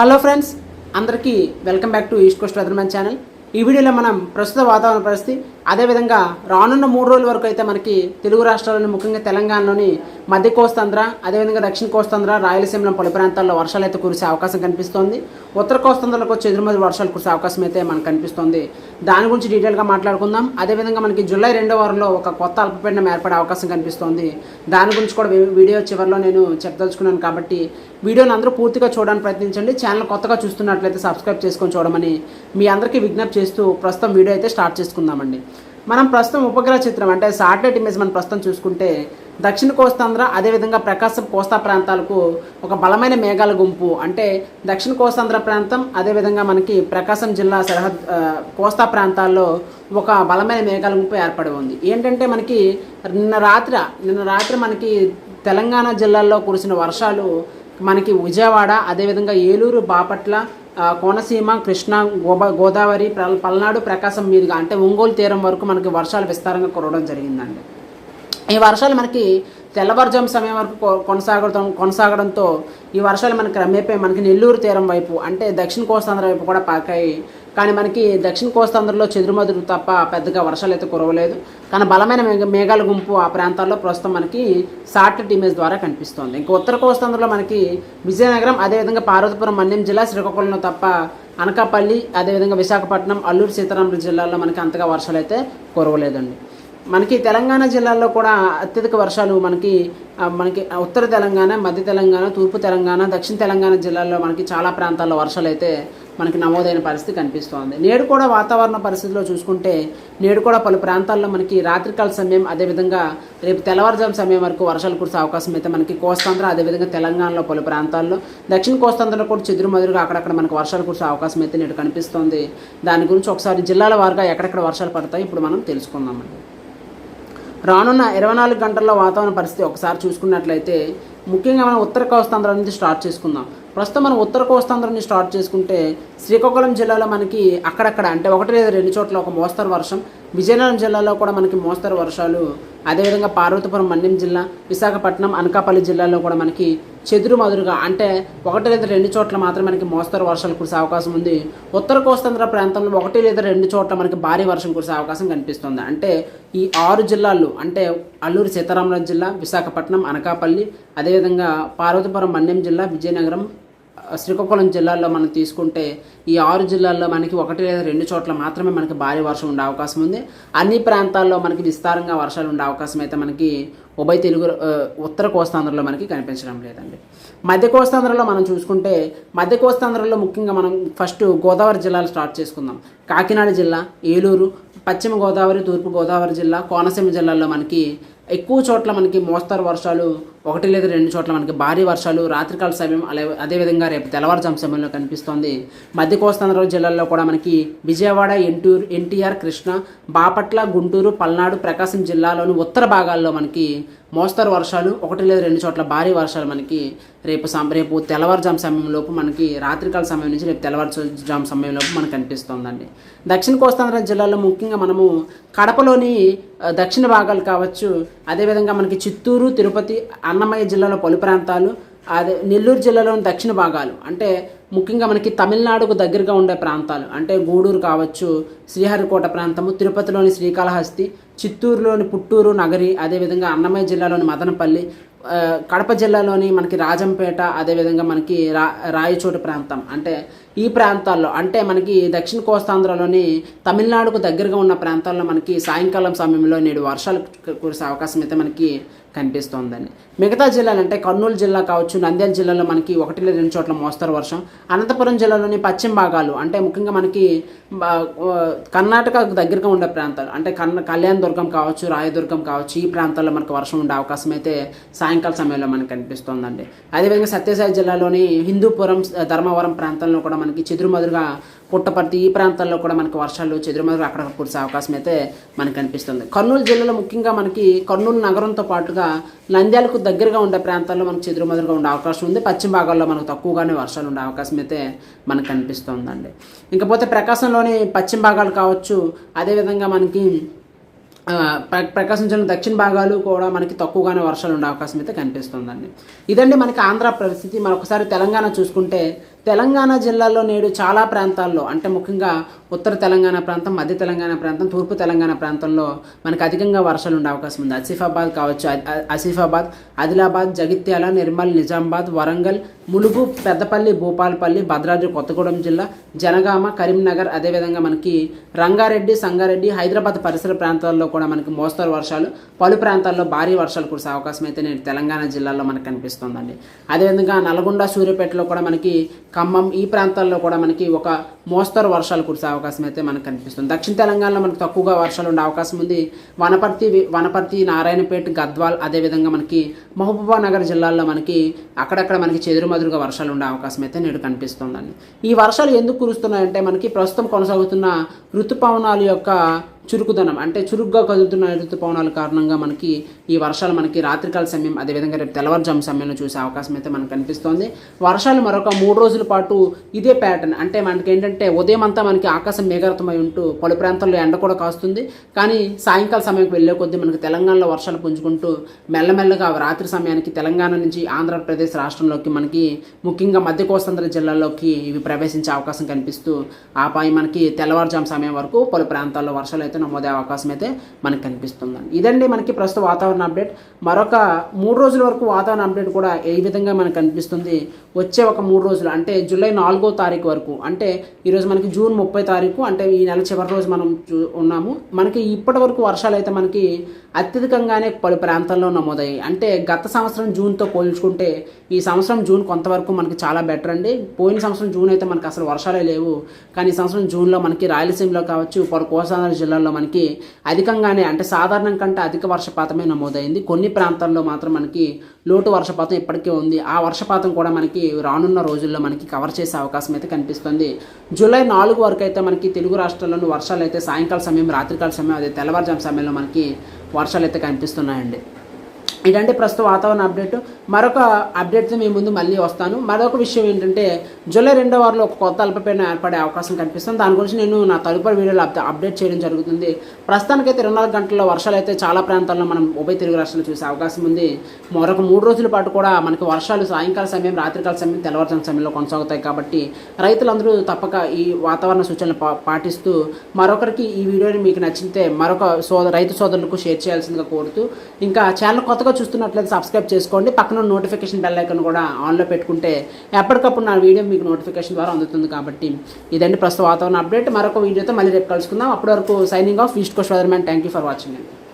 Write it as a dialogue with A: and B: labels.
A: Hello friends అందరికీ welcome back to East Coast weathermen channel. ఈ వీడియోలో మనం ప్రస్తుత వాతావరణ పరిస్థితి అదేవిధంగా రానున్న మూడు రోజుల వరకు అయితే మనకి తెలుగు రాష్ట్రాల్లోని ముఖ్యంగా తెలంగాణలోని మధ్య కోస్తాంధ్ర అదేవిధంగా దక్షిణ కోస్తాంధ్ర రాయలసీమలో పలు ప్రాంతాల్లో వర్షాలు అయితే కురిసే అవకాశం కనిపిస్తోంది. ఉత్తర కోస్తాంధ్రలకు వచ్చి ఎదురుమది వర్షాలు కురిసే అవకాశం అయితే మనకు కనిపిస్తోంది. దాని గురించి డీటెయిల్గా మాట్లాడుకుందాం. అదేవిధంగా మనకి జూలై రెండో వారంలో ఒక కొత్త అల్పపీడనం ఏర్పడే అవకాశం కనిపిస్తోంది. దాని గురించి కూడా వీడియో చివరిలో నేను చెప్పదలుచుకున్నాను కాబట్టి వీడియోని అందరూ పూర్తిగా చూడడానికి ప్రయత్నించండి. ఛానల్ కొత్తగా చూస్తున్నట్లయితే సబ్స్క్రైబ్ చేసుకొని చూడమని మీ అందరికీ విజ్ఞప్తి చేస్తూ ప్రస్తుతం వీడియో అయితే స్టార్ట్ చేసుకుందామండి. మనం ప్రస్తుతం ఉపగ్రహ చిత్రం అంటే శాటిలైట్ ఇమేజ్ మనం ప్రస్తుతం చూసుకుంటే దక్షిణ కోస్తాంధ్ర అదేవిధంగా ప్రకాశం కోస్తా ప్రాంతాలకు ఒక బలమైన మేఘాల గుంపు. అంటే దక్షిణ కోస్తాంధ్ర ప్రాంతం అదేవిధంగా మనకి ప్రకాశం జిల్లా సరిహద్ కోస్తా ప్రాంతాల్లో ఒక బలమైన మేఘాల గుంపు ఏర్పడి ఉంది. ఏంటంటే మనకి నిన్న రాత్రి నిన్న రాత్రి మనకి తెలంగాణ జిల్లాల్లో కురిసిన వర్షాలు మనకి విజయవాడ అదేవిధంగా ఏలూరు బాపట్ల కోనసీమ కృష్ణా గోబా గోదావరి పల్- పల్నాడు ప్రకాశం మీదుగా అంటే ఒంగోలు తీరం వరకు మనకి వర్షాలు విస్తారంగా కురవడం జరిగిందండి. ఈ వర్షాలు మనకి తెల్లవారుజాము సమయం వరకు కొనసాగడం కొనసాగడంతో ఈ వర్షాలు మనకి రమ్మేపై మనకి నెల్లూరు తీరం వైపు అంటే దక్షిణ కోస్తాంధ్ర వైపు కూడా పాకాయి. కానీ మనకి దక్షిణ కోస్తాంధ్రలో చెదురుమదురు తప్ప పెద్దగా వర్షాలు అయితే కురవలేదు. కానీ బలమైన మేఘ మేఘాల గుంపు ఆ ప్రాంతాల్లో ప్రస్తుతం మనకి సాటిలైట్ ఇమేజ్ ద్వారా కనిపిస్తోంది. ఇంకా ఉత్తర కోస్తాంధ్రలో మనకి విజయనగరం అదేవిధంగా పార్వతీపురం మన్యం జిల్లా శ్రీకాకుళంలో తప్ప అనకాపల్లి అదేవిధంగా విశాఖపట్నం అల్లూరు సీతారామరాజు జిల్లాల్లో మనకి అంతగా వర్షాలు అయితే కురవలేదండి. మనకి తెలంగాణ జిల్లాల్లో కూడా అత్యధిక వర్షాలు మనకి మనకి ఉత్తర తెలంగాణ మధ్య తెలంగాణ తూర్పు తెలంగాణ దక్షిణ తెలంగాణ జిల్లాల్లో మనకి చాలా ప్రాంతాల్లో వర్షాలు అయితే మనకి నమోదైన పరిస్థితి కనిపిస్తోంది. నేడు కూడా వాతావరణ పరిస్థితిలో చూసుకుంటే నేడు కూడా పలు ప్రాంతాల్లో మనకి రాత్రికాల సమయం అదేవిధంగా రేపు తెల్లవారుజాము సమయం వరకు వర్షాలు కురిసే అవకాశం అయితే మనకి కోస్తాంధ్ర అదేవిధంగా తెలంగాణలో పలు ప్రాంతాల్లో దక్షిణ కోస్తాంధ్రలో కూడా చెదురుమదురుగా అక్కడక్కడ మనకు వర్షాలు కురిసే అవకాశం అయితే నేడు కనిపిస్తోంది. దాని గురించి ఒకసారి జిల్లాల వారుగా ఎక్కడెక్కడ వర్షాలు పడతాయి ఇప్పుడు మనం తెలుసుకుందామండి. రానున్న ఇరవై నాలుగు గంటల్లో వాతావరణ పరిస్థితి ఒకసారి చూసుకున్నట్లయితే ముఖ్యంగా మనం ఉత్తర కోస్తాంధ్ర నుంచి స్టార్ట్ చేసుకుందాం. ప్రస్తుతం మనం ఉత్తర కోస్తాంధ్ర నుంచి స్టార్ట్ చేసుకుంటే శ్రీకాకుళం జిల్లాలో మనకి అక్కడక్కడ అంటే ఒకటి లేదా రెండు చోట్ల ఒక మోస్తరు వర్షం విజయనగరం జిల్లాలో కూడా మనకి మోస్తరు వర్షాలు అదేవిధంగా పార్వతీపురం మన్యం జిల్లా విశాఖపట్నం అనకాపల్లి జిల్లాలో కూడా మనకి చెదురు మదురుగా అంటే ఒకటి లేదా రెండు చోట్ల మాత్రమే మనకి మోస్తరు వర్షాలు కురిసే అవకాశం ఉంది. ఉత్తర కోస్తాంధ్ర ప్రాంతంలో ఒకటి లేదా రెండు చోట్ల మనకి భారీ వర్షం కురిసే అవకాశం కనిపిస్తుంది. అంటే ఈ ఆరు జిల్లాలు అంటే అల్లూరు సీతారామరాజు జిల్లా విశాఖపట్నం అనకాపల్లి అదేవిధంగా పార్వతీపురం మన్యం జిల్లా విజయనగరం శ్రీకాకుళం జిల్లాల్లో మనం తీసుకుంటే ఈ ఆరు జిల్లాల్లో మనకి ఒకటి లేదా రెండు చోట్ల మాత్రమే మనకి భారీ వర్షం ఉండే అవకాశం ఉంది. అన్ని ప్రాంతాల్లో మనకి విస్తారంగా వర్షాలు ఉండే అవకాశం అయితే మనకి ఉభయ తెలుగు ఉత్తర కోస్తాంధ్రలో మనకి కనిపించడం లేదండి. మధ్య కోస్తాంధ్రలో మనం చూసుకుంటే మధ్య కోస్తాంధ్రలో ముఖ్యంగా మనం ఫస్ట్ గోదావరి జిల్లాలు స్టార్ట్ చేసుకుందాం. కాకినాడ జిల్లా ఏలూరు పశ్చిమ గోదావరి తూర్పు గోదావరి జిల్లా కోనసీమ జిల్లాల్లో మనకి ఎక్కువ చోట్ల మనకి మోస్తరు వర్షాలు ఒకటి లేదా రెండు చోట్ల మనకి భారీ వర్షాలు రాత్రికాల సమయం అలా అదేవిధంగా రేపు తెల్లవారుజాము సమయంలో కనిపిస్తోంది. మధ్య కోస్తాంధ్ర జిల్లాల్లో కూడా మనకి విజయవాడ ఎన్టూరు ఎన్టీఆర్ కృష్ణ బాపట్ల గుంటూరు పల్నాడు ప్రకాశం జిల్లాలోని ఉత్తర భాగాల్లో మనకి మోస్తరు వర్షాలు ఒకటి లేదా రెండు చోట్ల భారీ వర్షాలు మనకి రేపు రేపు తెల్లవారుజాము సమయంలోపు మనకి రాత్రికాల సమయం నుంచి రేపు తెల్లవారుజాము సమయంలోపు మనకు కనిపిస్తోందండి దక్షిణ కోస్తాంధ్ర జిల్లాలో ముఖ్యంగా మనము కడపలోని దక్షిణ భాగాలు కావచ్చు అదేవిధంగా మనకి చిత్తూరు తిరుపతి అన్నమయ్య జిల్లాలో పలు ప్రాంతాలు అదే నెల్లూరు జిల్లాలోని దక్షిణ భాగాలు అంటే ముఖ్యంగా మనకి తమిళనాడుకు దగ్గరగా ఉండే ప్రాంతాలు. అంటే గూడూరు కావచ్చు శ్రీహరికోట ప్రాంతము తిరుపతిలోని శ్రీకాళహస్తి చిత్తూరులోని పుట్టూరు నగరి అదేవిధంగా అన్నమయ్య జిల్లాలోని మదనపల్లి కడప జిల్లాలోని మనకి రాజంపేట అదేవిధంగా మనకి రా రాయచోటి ప్రాంతం. అంటే ఈ ప్రాంతాల్లో అంటే మనకి దక్షిణ కోస్తాంధ్రలోని తమిళనాడుకు దగ్గరగా ఉన్న ప్రాంతాల్లో మనకి సాయంకాలం సమయంలో నేడు వర్షాలు కురిసే అవకాశం అయితే మనకి కనిపిస్తోందండి. మిగతా జిల్లాలు అంటే కర్నూలు జిల్లా కావచ్చు నంద్యాల జిల్లాలో మనకి ఒకటి రెండు చోట్ల మోస్తరు వర్షం. అనంతపురం జిల్లాలోని పశ్చిమ భాగాలు అంటే ముఖ్యంగా మనకి కర్ణాటకకు దగ్గరగా ఉండే ప్రాంతాలు అంటే కన్న కళ్యాణ దుర్గం కావచ్చు రాయదుర్గం కావచ్చు ఈ ప్రాంతాల్లో మనకు వర్షం ఉండే అవకాశం అయితే సాయంకాల సమయంలో మనకు కనిపిస్తోందండి. అదేవిధంగా సత్యసాయి జిల్లాలోని హిందూపురం ధర్మవరం ప్రాంతంలో కూడా మనకి చెదురుమదురుగా పుట్టపర్తి ఈ ప్రాంతాల్లో కూడా మనకి వర్షాలు చెదురుమదురు అక్కడ కురిసే అవకాశం అయితే మనకు కనిపిస్తుంది. కర్నూలు జిల్లాలో ముఖ్యంగా మనకి కర్నూలు నగరంతో పాటుగా నంద్యాలకు దగ్గరగా ఉండే ప్రాంతాల్లో మనకు చెదురుమదురుగా ఉండే అవకాశం ఉంది. పశ్చిమ భాగాల్లో మనకు తక్కువగానే వర్షాలు ఉండే అవకాశం అయితే మనకు కనిపిస్తుందండి. ఇంకపోతే ప్రకాశంలోని పశ్చిమ భాగాలు కావచ్చు అదేవిధంగా మనకి ప్రకాశం జిల్లా దక్షిణ భాగాలు కూడా మనకి తక్కువగానే వర్షాలు ఉండే అవకాశం అయితే కనిపిస్తుందండి. ఇదండి మనకి ఆంధ్ర పరిస్థితి. మరొకసారి తెలంగాణ చూసుకుంటే తెలంగాణ జిల్లాలో నేడు చాలా ప్రాంతాల్లో అంటే ముఖ్యంగా ఉత్తర తెలంగాణ ప్రాంతం మధ్య తెలంగాణ ప్రాంతం తూర్పు తెలంగాణ ప్రాంతంలో మనకు అధికంగా వర్షాలు ఉండే అవకాశం ఉంది. ఆసిఫాబాద్ కావచ్చు ఆ- ఆసిఫాబాద్ ఆదిలాబాద్ జగిత్యాల నిర్మల్ నిజామాబాద్ వరంగల్ ములుగు పెద్దపల్లి భూపాలపల్లి భద్రాద్రి కొత్తగూడెం జిల్లా జనగామ కరీంనగర్ అదేవిధంగా మనకి రంగారెడ్డి సంగారెడ్డి హైదరాబాద్ పరిసర ప్రాంతాల్లో కూడా మనకి మోస్తరు వర్షాలు పలు ప్రాంతాల్లో భారీ వర్షాలు కురిసే అవకాశం అయితే నేను తెలంగాణ జిల్లాలో మనకు కనిపిస్తుందండి. అదేవిధంగా నల్గొండ సూర్యాపేటలో కూడా మనకి ఖమ్మం ఈ ప్రాంతాల్లో కూడా మనకి ఒక మోస్తరు వర్షాలు కురిసే అవకాశం అయితే మనకు కనిపిస్తుంది. దక్షిణ తెలంగాణలో మనకు తక్కువగా వర్షాలు ఉండే అవకాశం ఉంది. వనపర్తి వనపర్తి నారాయణపేట గద్వాల్ అదేవిధంగా మనకి మహబూబానగర్ జిల్లాల్లో మనకి అక్కడక్కడ మనకి చెదురుమదురుగా వర్షాలు ఉండే అవకాశం అయితే నేడు కనిపిస్తుందండి. ఈ వర్షాలు ఎందుకు కురుస్తున్నాయంటే మనకి ప్రస్తుతం కొనసాగుతున్న ఋతుపవనాల యొక్క చురుకుదనం. అంటే చురుగ్గా కదులుతున్న ఋతుపవనాల కారణంగా మనకి ఈ వర్షాలు మనకి రాత్రికాల సమయం అదేవిధంగా రేపు తెల్లవారుజాము సమయంలో చూసే అవకాశం అయితే మనకు కనిపిస్తోంది. వర్షాలు మరొక మూడు రోజుల పాటు ఇదే ప్యాటర్న్ అంటే మనకి ఏంటంటే ఉదయం అంతా మనకి ఆకాశం మేఘారతమై ఉంటూ పలు ప్రాంతాల్లో ఎండ కూడా కాస్తుంది. కానీ సాయంకాల సమయంకి వెళ్ళే కొద్దీ మనకి తెలంగాణలో వర్షాలు పుంజుకుంటూ మెల్లమెల్లగా రాత్రి సమయానికి తెలంగాణ నుంచి ఆంధ్రప్రదేశ్ రాష్ట్రంలోకి మనకి ముఖ్యంగా మధ్య కోస్తాంధ్ర జిల్లాలోకి ఇవి ప్రవేశించే అవకాశం కనిపిస్తూ ఆపై మనకి తెల్లవారుజాము సమయం వరకు పలు ప్రాంతాల్లో వర్షాలు అయితే నమోదే అవకాశం అయితే మనకు కనిపిస్తుందండి. ఇదండి మనకి ప్రస్తుత వాతావరణ అప్డేట్. మరొక మూడు రోజుల వరకు వాతావరణ అప్డేట్ కూడా ఏ విధంగా మనకు కనిపిస్తుంది? వచ్చే ఒక మూడు రోజులు అంటే జూలై నాలుగో తారీఖు వరకు అంటే ఈరోజు మనకి జూన్ ముప్పై తారీఖు అంటే ఈ నెల చివరి రోజు మనం చూ ఉన్నాము. మనకి ఇప్పటి వరకు వర్షాలు అయితే మనకి అత్యధికంగానే పలు ప్రాంతాల్లో నమోదయ్యాయి. అంటే గత సంవత్సరం జూన్తో పోల్చుకుంటే ఈ సంవత్సరం జూన్ కొంతవరకు మనకి చాలా బెటర్ అండి. పోయిన సంవత్సరం జూన్ అయితే మనకి అసలు వర్షాలే లేవు. కానీ ఈ సంవత్సరం జూన్లో మనకి రాయలసీమలో కావచ్చు పలు కోస్తాంధ్ర జిల్లాల్లో మనకి అధికంగానే అంటే సాధారణం కంటే అధిక వర్షపాతమే నమోదైంది. కొన్ని ప్రాంతాల్లో మాత్రం మనకి లోటు వర్షపాతం ఇప్పటికే ఉంది. ఆ వర్షపాతం కూడా మనకి రానున్న రోజుల్లో మనకి కవర్ చేసే అవకాశం అయితే కనిపిస్తుంది. జూలై నాలుగు వరకు అయితే మనకి తెలుగు రాష్ట్రాల్లోని వర్షాలు అయితే సాయంకాల సమయం రాత్రికాల సమయం అదే తెల్లవారుజాము సమయంలో మనకి వర్షాలు అయితే కనిపిస్తున్నాయండి. ఇదంటే ప్రస్తుత వాతావరణ అప్డేట్. మరొక అప్డేట్తో మీ ముందు మళ్ళీ వస్తాను. మరొక విషయం ఏంటంటే జూలై రెండో వారంలో ఒక కొత్త అల్పపీడనం ఏర్పడే అవకాశం కనిపిస్తుంది. దాని గురించి నేను నా తదుపరి వీడియోలో అప్డేట్ చేయడం జరుగుతుంది. ప్రస్తుతానికైతే ఇరవై నాలుగు గంటల్లో వర్షాలు అయితే చాలా ప్రాంతాల్లో మనం ఉభయ తెలుగు రాష్ట్రాలు చూసే అవకాశం ఉంది. మరొక మూడు రోజుల పాటు కూడా మనకి వర్షాలు సాయంకాల సమయం రాత్రికాల సమయం తెల్లవారుజాము సమయంలో కొనసాగుతాయి కాబట్టి రైతులందరూ తప్పక ఈ వాతావరణ సూచనలు పా పాటిస్తూ మరొకరికి ఈ వీడియోని మీకు నచ్చితే మరొక సోదర రైతు సోదరులకు షేర్ చేయాల్సిందిగా కోరుతూ ఇంకా ఛానల్ కొత్తగా చూస్తున్నట్లయితే సబ్స్క్రైబ్ చేసుకోండి. పక్కన నోటిఫికేషన్ బెల్ ఐకన్ కూడా ఆన్లో పెట్టుకుంటే ఎప్పటికప్పుడు నా వీడియో మీకు నోటిఫికేషన్ ద్వారా అందుతుంది కాబట్టి ఇదండి ప్రస్తుత వాతావరణ అప్డేట్ మరొక వీడియోతో మళ్ళీ రేపు కలుసుకుందాం. అప్పటి వరకు signing off East Coast weatherman thank you for watching అండి